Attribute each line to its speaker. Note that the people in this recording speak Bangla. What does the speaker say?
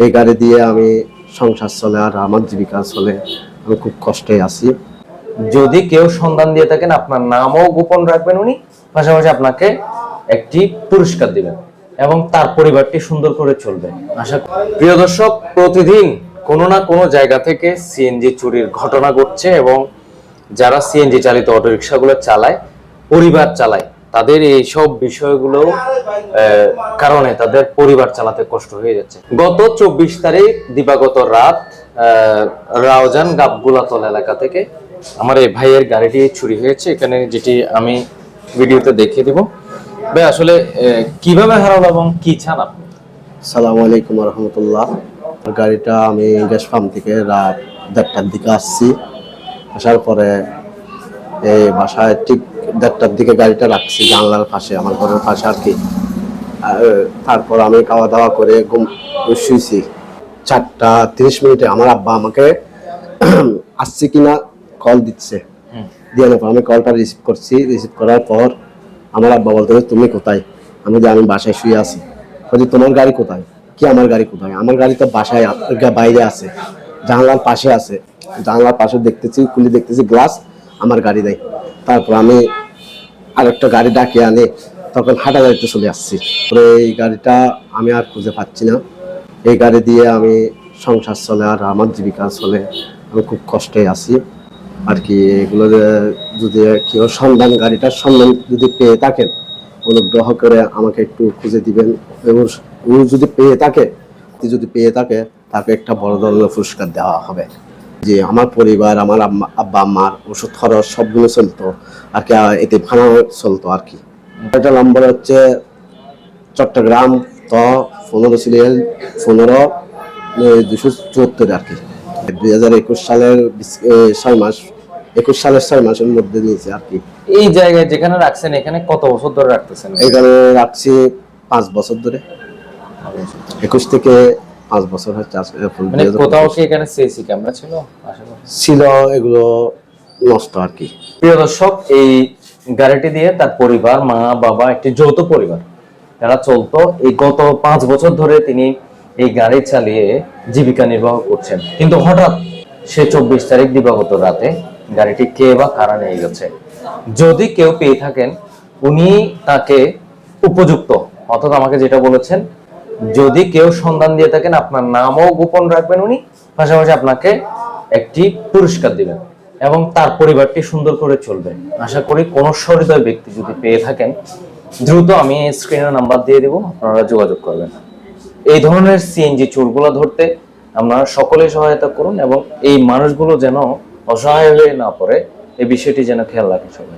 Speaker 1: এই গাড়ি দিয়ে আমি সংসার চলে আর আমার জীবিকা চলে, আমি খুব কষ্টে আছি।
Speaker 2: যদি কেউ সন্ধান দিয়ে থাকেন, আপনার নামও গোপন রাখবেন উনি, পাশাপাশি আপনাকে একটি পুরস্কার দিবেন এবং তার পরিবারটি সুন্দর করে চলবে। আশা প্রিয় দর্শক, প্রতিদিন কোনো না কোনো জায়গা থেকে সিএনজি চুরির ঘটনা ঘটছে এবং যারা সিএনজি চালিত অটোরিকশাগুলো চালায়, পরিবার চালায় তাদের এই সব বিষয়গুলো কারণে তাদের পরিবার চালাতে কষ্ট হয়ে যাচ্ছে। গত চব্বিশ তারিখ দিবাগত রাত রাওজান গাবগুলাতল এলাকা থেকে আমার এই ভাইয়ের গাড়িটি চুরি হয়েছে। এখানে যেটি আমি ভিডিওতে দেখিয়ে দিব। ভাই, আসলে কীভাবে হারালো এবং কি চান আপনি?
Speaker 1: সালাম আলাইকুম রহমতুল্লাহ গাড়িটা আমি গ্যাস পাম্প থেকে রাত দেড়টার দিকে আসছি। আসার পরে বাসায় ঠিক দেড়টার দিকে গাড়িটা রাখছি জানলার পাশে আমার ঘরের পাশে আর কি। তারপর আমি খাওয়া দাওয়া করে ঘুম শুয়েছি চারটা তিরিশ মিনিটে আমার আব্বা আমাকে আসছে কিনা কল দিচ্ছে। দিয়ে পর আমি কলটা রিসিভ করছি। রিসিভ করার পর আমার আব্বা বলতে তুমি কোথায়? আমি যে আমি বাসায় শুয়ে আছি। বলছি তোমার গাড়ি কোথায়? কি আমার গাড়ি কোথায়? আমার গাড়ি তো বাসায় বাইরে আছে। জানলার পাশে আছে। জানলার পাশে দেখতেছি খুলে দেখতেছি গ্লাস আমার গাড়ি দেয়। তারপর আমি আরেকটা গাড়ি ডাকে আনে, তখন হাঁটা গাড়িতে চলে আসছি। পরে এই গাড়িটা আমি আর খুঁজে পাচ্ছি না। এই গাড়ি দিয়ে আমি সংসার চলে আর আমার জীবিকা চলে। আমি খুব কষ্টে আছি। আর কি এগুলো যদি কেউ সন্ধান গাড়িটার সন্ধান যদি পেয়ে থাকেন, অনুগ্রহ করে আমাকে একটু খুঁজে দিবেন। এবং যদি পেয়ে থাকে যদি পেয়ে থাকে, তাকে একটা বড় ধরনের পুরস্কার দেওয়া হবে। যে আমার পরিবার আমার আব্বা আম্মার ওষুধ খরচ সবগুলো চলতো। আর কি এতে ভাড়া চলতো আর কি। এটা নম্বর হচ্ছে চট্টগ্রাম ত পনেরো সিরিয়াল পনেরো দুশো চুয়াত্তর আর কি। দুই হাজার একুশ সালের ছয় মাস একুশ সালের ছয় মাসের মধ্যে নিয়েছে আর কি।
Speaker 2: এই জায়গায় যেখানে রাখছেন এখানে কত বছর ধরে রাখতেছেন?
Speaker 1: এখানে রাখছি পাঁচ বছর ধরে। একুশ থেকে পাঁচ বছর হচ্ছে
Speaker 2: মানে কোথাও কি এখানে সিসি ক্যামেরা ছিল?
Speaker 1: ছিল এগুলো নষ্ট আর কি।
Speaker 2: প্রিয় দর্শক এই গাড়িটি দিয়ে তার পরিবার মা বাবা একটি যৌথ পরিবার তারা চলতো। এই গত পাঁচ বছর ধরে তিনি এই গাড়ি চালিয়ে জীবিকা নির্বাহ করছেন। কিন্তু হঠাৎ সে চব্বিশ তারিখ দিবাগত রাতে গাড়িটি কে বা কারা নিয়ে গেছে? যদি কেউ পেয়ে থাকেন উনি তাকে উপযুক্ত অর্থাৎ আমাকে যেটা বলেছেন যদি কেউ সন্ধান দিয়ে থাকেন, আপনার নামও গোপন রাখবেন উনি, পাশাপাশি আপনাকে একটি পুরস্কার দিবেন এবং তার পরিবারটি সুন্দর করে চলবে। আশা করি কোন সহৃদয় ব্যক্তি যদি পেয়ে থাকেন, দ্রুত আমি স্ক্রিনের নাম্বার দিয়ে দেবো, আপনারা যোগাযোগ করবেন। এই ধরনের সিএনজি চোরগুলো ধরতে আপনারা সকলে সহায়তা করুন এবং এই মানুষগুলো যেন অসহায় হয়ে না পড়ে, এই বিষয়টি যেন খেয়াল রাখে সবাই।